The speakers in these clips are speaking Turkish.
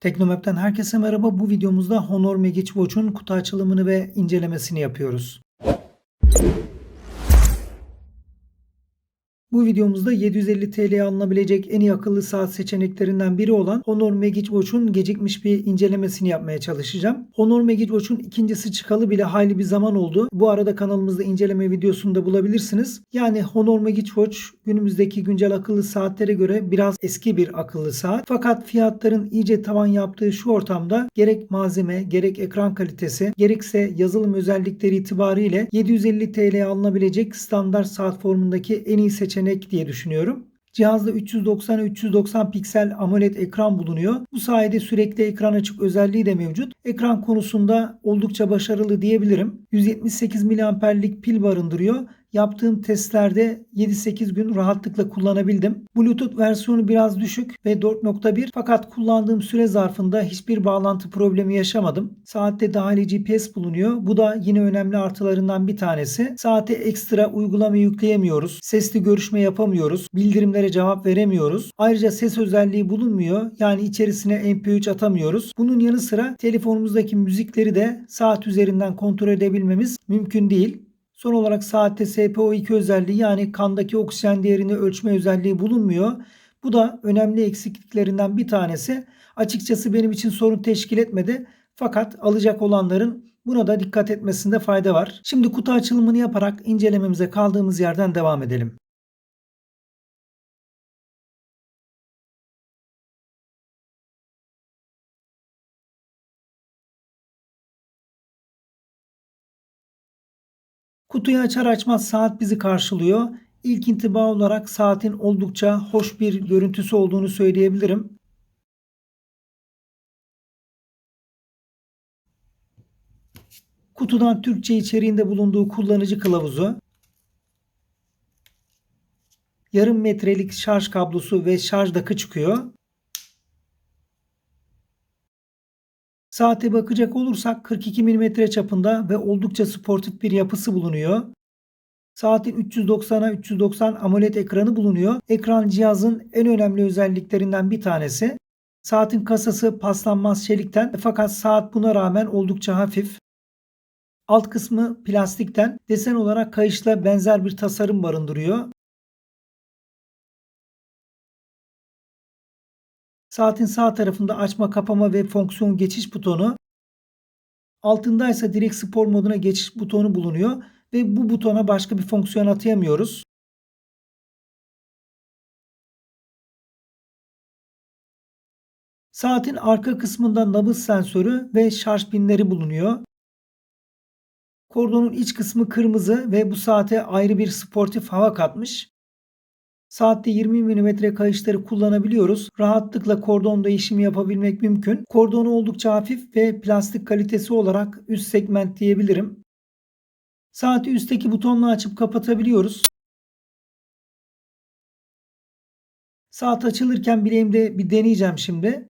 Teknomap'ten herkese merhaba. Bu videomuzda Honor Magic Watch'un kutu açılımını ve incelemesini yapıyoruz. Bu videomuzda 750 TL'ye alınabilecek en iyi akıllı saat seçeneklerinden biri olan Honor Magic Watch'un gecikmiş bir incelemesini yapmaya çalışacağım. Honor Magic Watch'un ikincisi çıkalı bile hayli bir zaman oldu. Bu arada kanalımızda inceleme videosunu da bulabilirsiniz. Yani Honor Magic Watch günümüzdeki güncel akıllı saatlere göre biraz eski bir akıllı saat. Fakat fiyatların iyice tavan yaptığı şu ortamda gerek malzeme, gerek ekran kalitesi, gerekse yazılım özellikleri itibariyle 750 TL'ye alınabilecek standart saat formundaki en iyi seçenek diye düşünüyorum. Cihazda 390 390 piksel AMOLED ekran bulunuyor. Bu sayede sürekli ekran açık özelliği de mevcut. Ekran konusunda oldukça başarılı diyebilirim. 178 miliamperlik pil barındırıyor. Yaptığım testlerde 7-8 gün rahatlıkla kullanabildim. Bluetooth versiyonu biraz düşük ve 4.1 fakat kullandığım süre zarfında hiçbir bağlantı problemi yaşamadım. Saatte dahili GPS bulunuyor. Bu da yine önemli artılarından bir tanesi. Saate ekstra uygulama yükleyemiyoruz. Sesli görüşme yapamıyoruz. Bildirimlere cevap veremiyoruz. Ayrıca ses özelliği bulunmuyor. Yani içerisine MP3 atamıyoruz. Bunun yanı sıra telefonumuzdaki müzikleri de saat üzerinden kontrol edebilmemiz mümkün değil. Son olarak saatte SPO2 özelliği yani kandaki oksijen değerini ölçme özelliği bulunmuyor. Bu da önemli eksikliklerinden bir tanesi. Açıkçası benim için sorun teşkil etmedi. Fakat alacak olanların buna da dikkat etmesinde fayda var. Şimdi kutu açılımını yaparak incelememize kaldığımız yerden devam edelim. Kutuyu açar açmaz saat bizi karşılıyor. İlk intiba olarak saatin oldukça hoş bir görüntüsü olduğunu söyleyebilirim. Kutudan Türkçe içeriğinde bulunduğu kullanıcı kılavuzu, yarım metrelik şarj kablosu ve şarj dakı çıkıyor. Saate bakacak olursak 42 mm çapında ve oldukça sportif bir yapısı bulunuyor. Saatin 390'a 390 AMOLED ekranı bulunuyor. Ekran cihazın en önemli özelliklerinden bir tanesi. Saatin kasası paslanmaz çelikten fakat saat buna rağmen oldukça hafif. Alt kısmı plastikten desen olarak kayışla benzer bir tasarım barındırıyor. Saatin sağ tarafında açma kapama ve fonksiyon geçiş butonu. Altında ise direkt spor moduna geçiş butonu bulunuyor ve bu butona başka bir fonksiyon atayamıyoruz. Saatin arka kısmında nabız sensörü ve şarj pinleri bulunuyor. Kordonun iç kısmı kırmızı ve bu saate ayrı bir sportif hava katmış. Saatte 20 mm kayışları kullanabiliyoruz. Rahatlıkla kordon değişimi yapabilmek mümkün. Kordonu oldukça hafif ve plastik kalitesi olarak üst segment diyebilirim. Saati üstteki butonla açıp kapatabiliyoruz. Saat açılırken bileğimde bir deneyeceğim şimdi.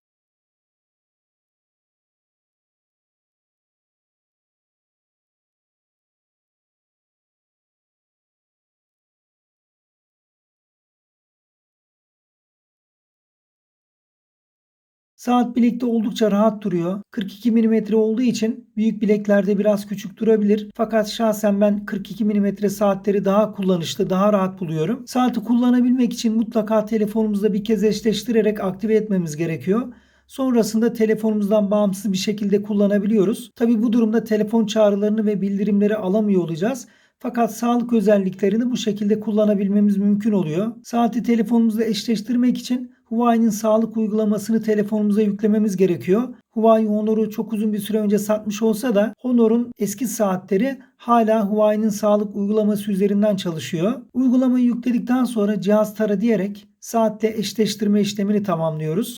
Saat bilekte oldukça rahat duruyor. 42 mm olduğu için büyük bileklerde biraz küçük durabilir. Fakat şahsen ben 42 mm saatleri daha kullanışlı, daha rahat buluyorum. Saati kullanabilmek için mutlaka telefonumuzda bir kez eşleştirerek aktive etmemiz gerekiyor. Sonrasında telefonumuzdan bağımsız bir şekilde kullanabiliyoruz. Tabi bu durumda telefon çağrılarını ve bildirimleri alamıyor olacağız. Fakat sağlık özelliklerini bu şekilde kullanabilmemiz mümkün oluyor. Saati telefonumuzla eşleştirmek için Huawei'nin sağlık uygulamasını telefonumuza yüklememiz gerekiyor. Huawei Honor'u çok uzun bir süre önce satmış olsa da Honor'un eski saatleri hala Huawei'nin sağlık uygulaması üzerinden çalışıyor. Uygulamayı yükledikten sonra cihaz tara diyerek saatle eşleştirme işlemini tamamlıyoruz.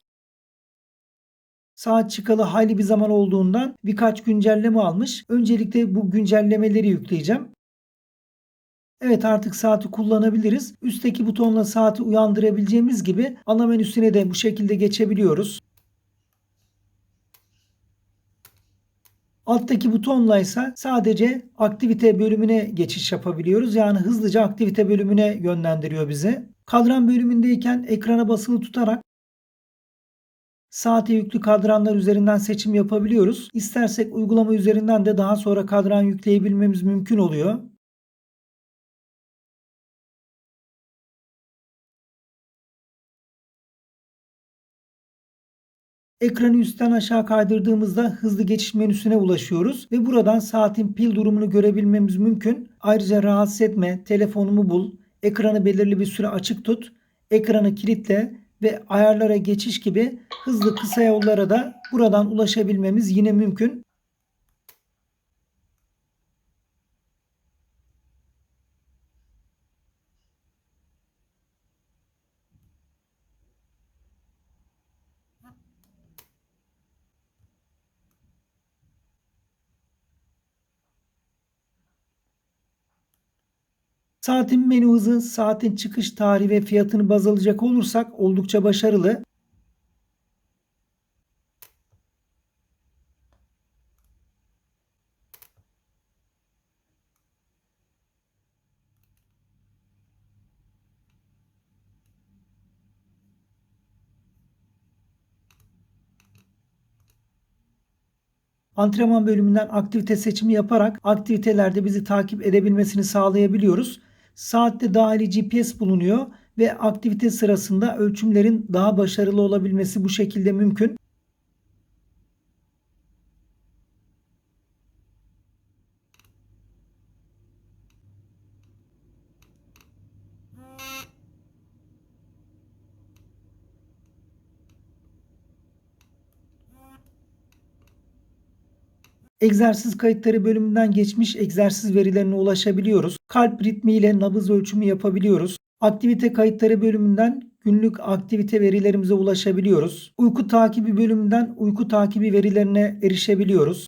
Saat çıkalı hayli bir zaman olduğundan birkaç güncelleme almış. Öncelikle bu güncellemeleri yükleyeceğim. Evet artık saati kullanabiliriz. Üstteki butonla saati uyandırabileceğimiz gibi ana menüsüne de bu şekilde geçebiliyoruz. Alttaki butonla ise sadece aktivite bölümüne geçiş yapabiliyoruz. Yani hızlıca aktivite bölümüne yönlendiriyor bizi. Kadran bölümündeyken ekrana basılı tutarak Saate yüklü kadranlar üzerinden seçim yapabiliyoruz. İstersek uygulama üzerinden de daha sonra kadran yükleyebilmemiz mümkün oluyor. Ekranı üstten aşağı kaydırdığımızda hızlı geçiş menüsüne ulaşıyoruz ve buradan saatin pil durumunu görebilmemiz mümkün. Ayrıca rahatsız etme, telefonumu bul, ekranı belirli bir süre açık tut, ekranı kilitle ve ayarlara geçiş gibi hızlı kısa yollara da buradan ulaşabilmemiz yine mümkün. Saatin menü hızı, saatin çıkış tarihi ve fiyatını baz alacak olursak oldukça başarılı. Antrenman bölümünden aktivite seçimi yaparak aktivitelerde bizi takip edebilmesini sağlayabiliyoruz. Saatte dahili GPS bulunuyor ve aktivite sırasında ölçümlerin daha başarılı olabilmesi bu şekilde mümkün. Egzersiz kayıtları bölümünden geçmiş egzersiz verilerine ulaşabiliyoruz. Kalp ritmi ile nabız ölçümü yapabiliyoruz. Aktivite kayıtları bölümünden günlük aktivite verilerimize ulaşabiliyoruz. Uyku takibi bölümünden uyku takibi verilerine erişebiliyoruz.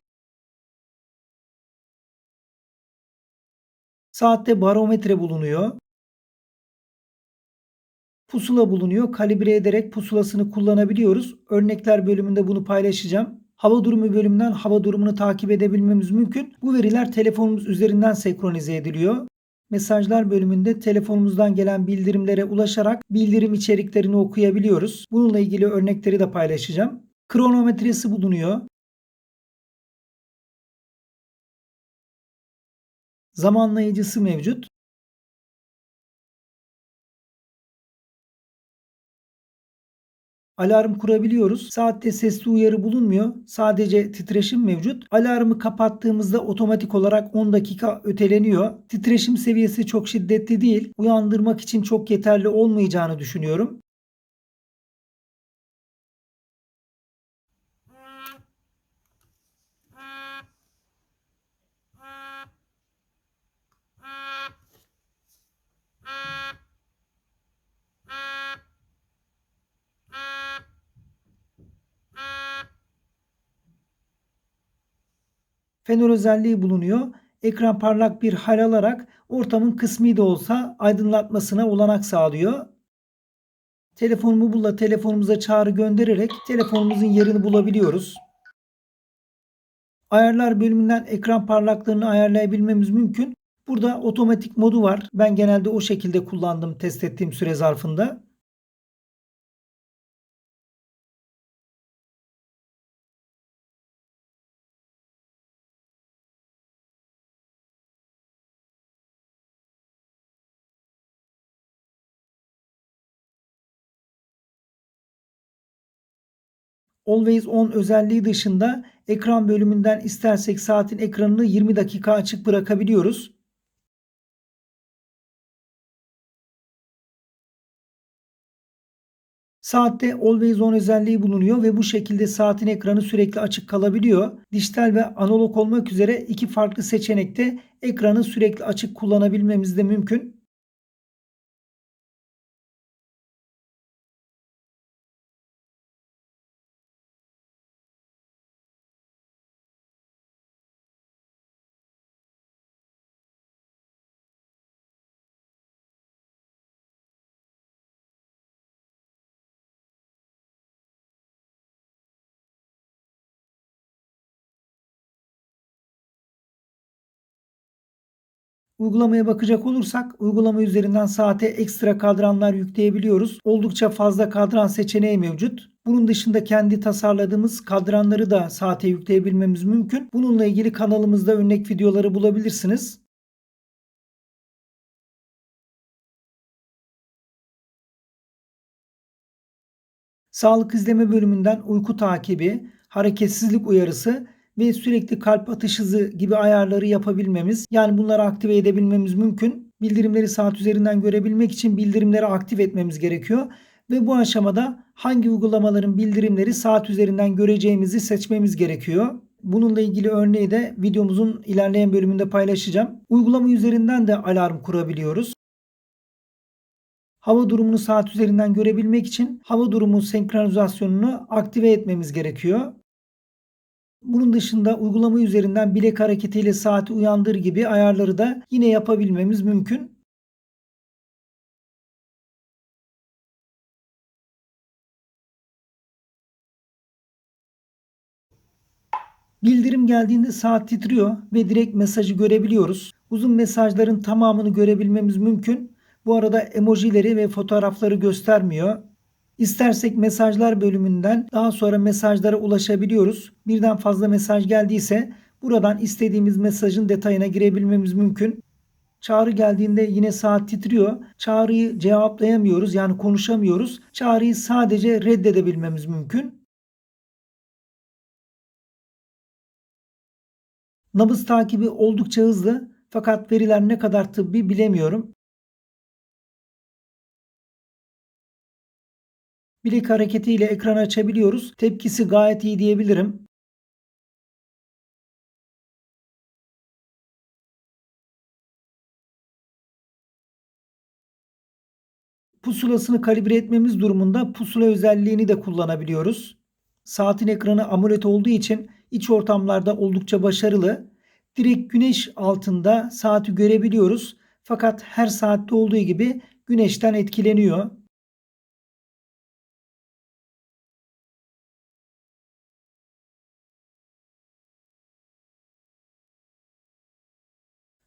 Saatte barometre bulunuyor. Pusula bulunuyor. Kalibre ederek pusulasını kullanabiliyoruz. Örnekler bölümünde bunu paylaşacağım. Hava durumu bölümünden hava durumunu takip edebilmemiz mümkün. Bu veriler telefonumuz üzerinden senkronize ediliyor. Mesajlar bölümünde telefonumuzdan gelen bildirimlere ulaşarak bildirim içeriklerini okuyabiliyoruz. Bununla ilgili örnekleri de paylaşacağım. Kronometresi bulunuyor. Zamanlayıcısı mevcut. Alarm kurabiliyoruz. Saatte sesli uyarı bulunmuyor. Sadece titreşim mevcut. Alarmı kapattığımızda otomatik olarak 10 dakika öteleniyor. Titreşim seviyesi çok şiddetli değil. Uyandırmak için çok yeterli olmayacağını düşünüyorum. Fenol özelliği bulunuyor. Ekran parlak bir hal alarak ortamın kısmi de olsa aydınlatmasına olanak sağlıyor. Telefonumu bulla telefonumuza çağrı göndererek telefonumuzun yerini bulabiliyoruz. Ayarlar bölümünden ekran parlaklığını ayarlayabilmemiz mümkün. Burada otomatik modu var. Ben genelde o şekilde kullandım test ettiğim süre zarfında. Always On özelliği dışında ekran bölümünden istersek saatin ekranını 20 dakika açık bırakabiliyoruz. Saatte Always On özelliği bulunuyor ve bu şekilde saatin ekranı sürekli açık kalabiliyor. Dijital ve analog olmak üzere iki farklı seçenekte ekranı sürekli açık kullanabilmemiz de mümkün. Uygulamaya bakacak olursak uygulama üzerinden saate ekstra kadranlar yükleyebiliyoruz. Oldukça fazla kadran seçeneği mevcut. Bunun dışında kendi tasarladığımız kadranları da saate yükleyebilmemiz mümkün. Bununla ilgili kanalımızda örnek videoları bulabilirsiniz. Sağlık izleme bölümünden uyku takibi, hareketsizlik uyarısı ve sürekli kalp atış hızı gibi ayarları yapabilmemiz yani bunları aktive edebilmemiz mümkün. Bildirimleri saat üzerinden görebilmek için bildirimleri aktif etmemiz gerekiyor ve bu aşamada hangi uygulamaların bildirimleri saat üzerinden göreceğimizi seçmemiz gerekiyor. Bununla ilgili örneği de videomuzun ilerleyen bölümünde paylaşacağım. Uygulama üzerinden de alarm kurabiliyoruz. Hava durumunu saat üzerinden görebilmek için hava durumu senkronizasyonunu aktive etmemiz gerekiyor. Bunun dışında uygulama üzerinden bilek hareketiyle saati uyandır gibi ayarları da yine yapabilmemiz mümkün. Bildirim geldiğinde saat titriyor ve direkt mesajı görebiliyoruz. Uzun mesajların tamamını görebilmemiz mümkün. Bu arada emojileri ve fotoğrafları göstermiyor. İstersek mesajlar bölümünden daha sonra mesajlara ulaşabiliyoruz. Birden fazla mesaj geldiyse buradan istediğimiz mesajın detayına girebilmemiz mümkün. Çağrı geldiğinde yine saat titriyor. Çağrıyı cevaplayamıyoruz yani konuşamıyoruz. Çağrıyı sadece reddedebilmemiz mümkün. Nabız takibi oldukça hızlı fakat veriler ne kadar tıbbi bilemiyorum. Bilek hareketiyle ekran açabiliyoruz. Tepkisi gayet iyi diyebilirim. Pusulasını kalibre etmemiz durumunda pusula özelliğini de kullanabiliyoruz. Saatin ekranı AMOLED olduğu için iç ortamlarda oldukça başarılı. Direkt güneş altında saati görebiliyoruz. Fakat her saatte olduğu gibi güneşten etkileniyor.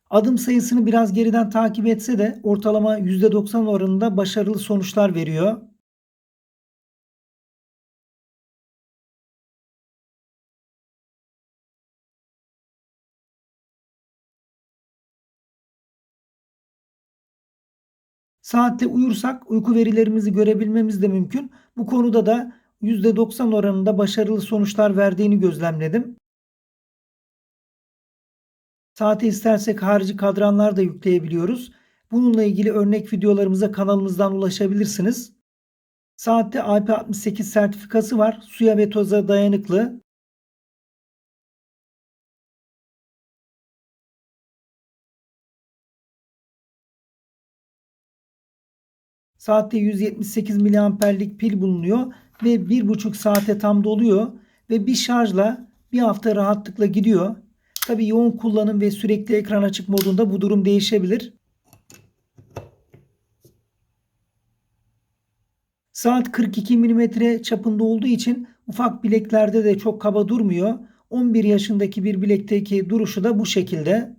Adım sayısını biraz geriden takip etse de ortalama %90 oranında başarılı sonuçlar veriyor. Saatte uyursak uyku verilerimizi görebilmemiz de mümkün. Bu konuda da %90 oranında başarılı sonuçlar verdiğini gözlemledim. Saate istersek harici kadranlar da yükleyebiliyoruz. Bununla ilgili örnek videolarımıza kanalımızdan ulaşabilirsiniz. Saatte IP68 sertifikası var. Suya ve toza dayanıklı. Saatte 178 miliamperlik pil bulunuyor ve 1,5 saate tam doluyor ve bir şarjla bir hafta rahatlıkla gidiyor. Tabi yoğun kullanım ve sürekli ekran açık modunda bu durum değişebilir. Saat 42 mm çapında olduğu için ufak bileklerde de çok kaba durmuyor. 11 yaşındaki bir bilekteki duruşu da bu şekilde.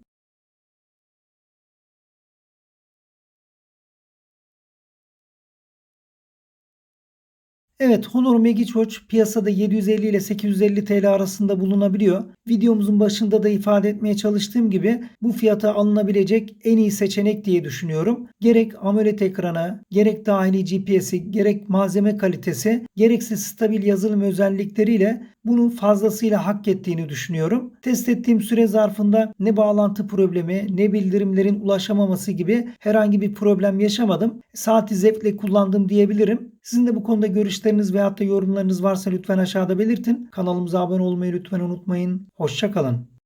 Evet Honor Magic piyasada 750 ile 850 TL arasında bulunabiliyor. Videomuzun başında da ifade etmeye çalıştığım gibi bu fiyata alınabilecek en iyi seçenek diye düşünüyorum. Gerek AMOLED ekranı, gerek dahili GPS'i, gerek malzeme kalitesi, gerekse stabil yazılım özellikleriyle bunu fazlasıyla hak ettiğini düşünüyorum. Test ettiğim süre zarfında ne bağlantı problemi ne bildirimlerin ulaşamaması gibi herhangi bir problem yaşamadım. Saati zevkle kullandım diyebilirim. Sizin de bu konuda görüşleriniz veyahut da yorumlarınız varsa lütfen aşağıda belirtin. Kanalımıza abone olmayı lütfen unutmayın. Hoşçakalın.